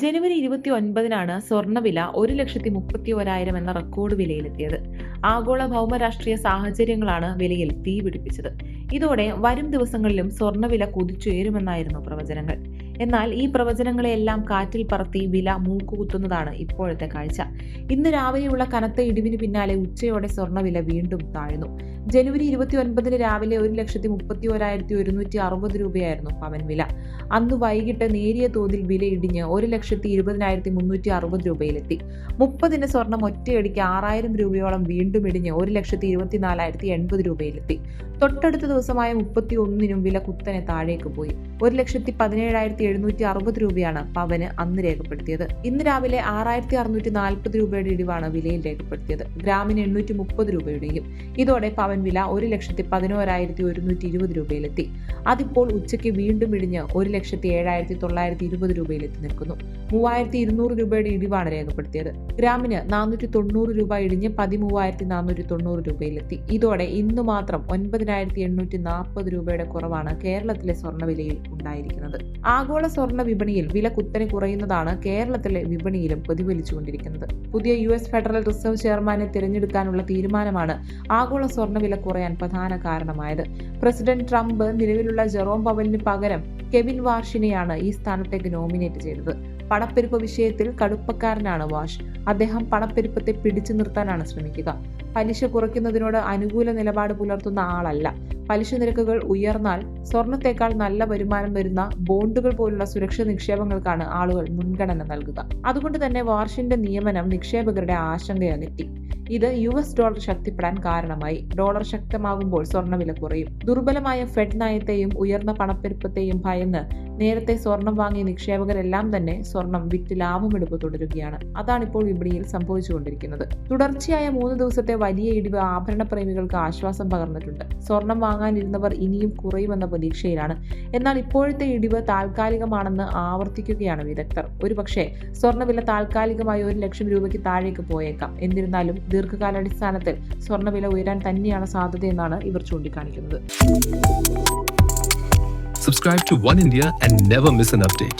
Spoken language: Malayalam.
ജനുവരി ഇരുപത്തി ഒൻപതിനാണ് സ്വർണവില ഒരു ലക്ഷത്തി മുപ്പത്തി ഒരായിരം എന്ന റെക്കോർഡ് വിലയിലെത്തിയത്. ആഗോള ഭൗമരാഷ്ട്രീയ സാഹചര്യങ്ങളാണ് വിലയിൽ തീ പിടിപ്പിച്ചത്. ഇതോടെ വരും ദിവസങ്ങളിലും സ്വർണവില കുതിച്ചുയരുമെന്നായിരുന്നു പ്രവചനങ്ങൾ. എന്നാൽ ഈ പ്രവചനങ്ങളെയെല്ലാം കാറ്റിൽ പറത്തി വില മൂക്കുകുത്തുന്നതാണ് ഇപ്പോഴത്തെ കാഴ്ച. ഇന്ന് രാവിലെയുള്ള കനത്ത ഇടിവിന് പിന്നാലെ ഉച്ചയോടെ സ്വർണവില വീണ്ടും താഴ്ന്നു. ജനുവരി ഇരുപത്തി ഒൻപതിന് രാവിലെ ഒരു ലക്ഷത്തി മുപ്പത്തി ഒരായിരത്തി ഒരുന്നൂറ്റി അറുപത് രൂപയായിരുന്നു പവൻ വില. അന്ന് വൈകിട്ട് നേരിയ തോതിൽ വില ഇടിഞ്ഞ് ഒരു ലക്ഷത്തി ഇരുപതിനായിരത്തി മുന്നൂറ്റി അറുപത് രൂപയിലെത്തി. മുപ്പതിന് സ്വർണം ഒറ്റയടിക്ക് ആറായിരം രൂപയോളം വീണ്ടും ഇടിഞ്ഞ് ഒരു ലക്ഷത്തി ഇരുപത്തിനാലായിരത്തി എൺപത് രൂപയിലെത്തി. തൊട്ടടുത്ത ദിവസമായ മുപ്പത്തി ഒന്നിനും വില കുത്തനെ താഴേക്ക് പോയി. ഒരു ലക്ഷത്തി പതിനേഴായിരത്തി എഴുന്നൂറ്റി അറുപത് രൂപയാണ് പവന് അന്ന് രേഖപ്പെടുത്തിയത്. ഇന്ന് രാവിലെ ആറായിരത്തി അറുന്നൂറ്റി നാൽപ്പത് രൂപയുടെ ഇടിവാണ് വിലയിൽ രേഖപ്പെടുത്തിയത്. ഗ്രാമിന് എണ്ണൂറ്റി മുപ്പത് രൂപയുടെയും. ഇതോടെ പവൻ വില ഒരു ലക്ഷത്തി പതിനോരായിരത്തി ഒരുന്നൂറ്റി ഇരുപത് രൂപയിലെത്തി. അതിപ്പോൾ ഉച്ചയ്ക്ക് വീണ്ടും ഇടിഞ്ഞ് ഒരു ലക്ഷത്തി ഏഴായിരത്തി തൊള്ളായിരത്തി ഇരുപത് രൂപയിലെത്തി നിൽക്കുന്നു. മൂവായിരത്തി ഇരുന്നൂറ് രൂപയുടെ ഇടിവാണ് രേഖപ്പെടുത്തിയത്. ഗ്രാമിന് നാനൂറ്റി തൊണ്ണൂറ് രൂപ ഇടിഞ്ഞ് പതിമൂവായിരത്തി നാനൂറ്റി തൊണ്ണൂറ് രൂപയിലെത്തി. ഇതോടെ ഇന്ന് മാത്രം ഒൻപതിനായിരത്തി എണ്ണൂറ്റി നാൽപ്പത് രൂപയുടെ കുറവാണ് കേരളത്തിലെ സ്വർണവിലയിൽ ഉണ്ടായിരിക്കുന്നത്. ആഗോള സ്വർണ വിപണിയിൽ വില കുത്തനെ കുറയുന്നതാണ് കേരളത്തിലെ വിപണിയിലും പ്രതിഫലിച്ചുകൊണ്ടിരിക്കുന്നത്. പുതിയ യു എസ് ഫെഡറൽ റിസർവ് ചെയർമാനെ തിരഞ്ഞെടുക്കാനുള്ള തീരുമാനമാണ് ആഗോള സ്വർണവില കുറയാൻ പ്രധാന കാരണമായത്. പ്രസിഡന്റ് ട്രംപ് നിലവിലുള്ള ജെറോം പവലിന് പകരം കെവിൻ വാർഷിനെയാണ് ഈ സ്ഥാനത്തേക്ക് നോമിനേറ്റ് ചെയ്തത്. പണപ്പെരുപ്പ വിഷയത്തിൽ കടുപ്പക്കാരനാണ് വാഷ് അദ്ദേഹം പണപ്പെരുപ്പത്തെ പിടിച്ചു നിർത്താനാണ് ശ്രമിക്കുക. പലിശ കുറയ്ക്കുന്നതിനോട് അനുകൂല നിലപാട് പുലർത്തുന്ന ആളല്ല. പലിശ നിരക്കുകൾ ഉയർന്നാൽ സ്വർണത്തേക്കാൾ നല്ല വരുമാനം വരുന്ന ബോണ്ടുകൾ പോലുള്ള സുരക്ഷ നിക്ഷേപങ്ങൾക്കാണ് ആളുകൾ മുൻഗണന നൽകുക. അതുകൊണ്ട് തന്നെ വാർഷിന്റെ നിയമനം നിക്ഷേപകരുടെ ആശങ്കയകറ്റി ഇത് യു എസ് ഡോളർ ശക്തിപ്പെടാൻ കാരണമായി. ഡോളർ ശക്തമാകുമ്പോൾ സ്വർണവില കുറയും. ദുർബലമായ ഫെഡ് നയത്തെയും ഉയർന്ന പണപ്പെരുപ്പത്തെയും ഭയന്ന് നേരത്തെ സ്വർണം വാങ്ങിയ നിക്ഷേപകരെല്ലാം തന്നെ സ്വർണം വിറ്റ് ലാഭമെടുപ്പ് തുടരുകയാണ്. അതാണിപ്പോൾ വിപണിയിൽ സംഭവിച്ചുകൊണ്ടിരിക്കുന്നത്. തുടർച്ചയായ മൂന്ന് ദിവസത്തെ വലിയ ഇടിവ് ആഭരണ പ്രേമികൾക്ക് ആശ്വാസം പകർന്നിട്ടുണ്ട്. സ്വർണം വാങ്ങാനിരുന്നവർ ഇനിയും കുറയുമെന്ന പ്രതീക്ഷയിലാണ്. എന്നാൽ ഇപ്പോഴത്തെ ഇടിവ് താൽക്കാലികമാണെന്ന് ആവർത്തിക്കുകയാണ് വിദഗ്ധർ. ഒരുപക്ഷെ സ്വർണവില താൽക്കാലികമായി ഒരു ലക്ഷം രൂപയ്ക്ക് താഴേക്ക് പോയേക്കാം. എന്നിരുന്നാലും ദീർഘകാലാടിസ്ഥാനത്തിൽ സ്വർണവില ഉയരാൻ തന്നെയാണ് സാധ്യതയെന്നാണ് ഇവർ ചൂണ്ടിക്കാണിക്കുന്നത്. Subscribe to One India and never miss an update.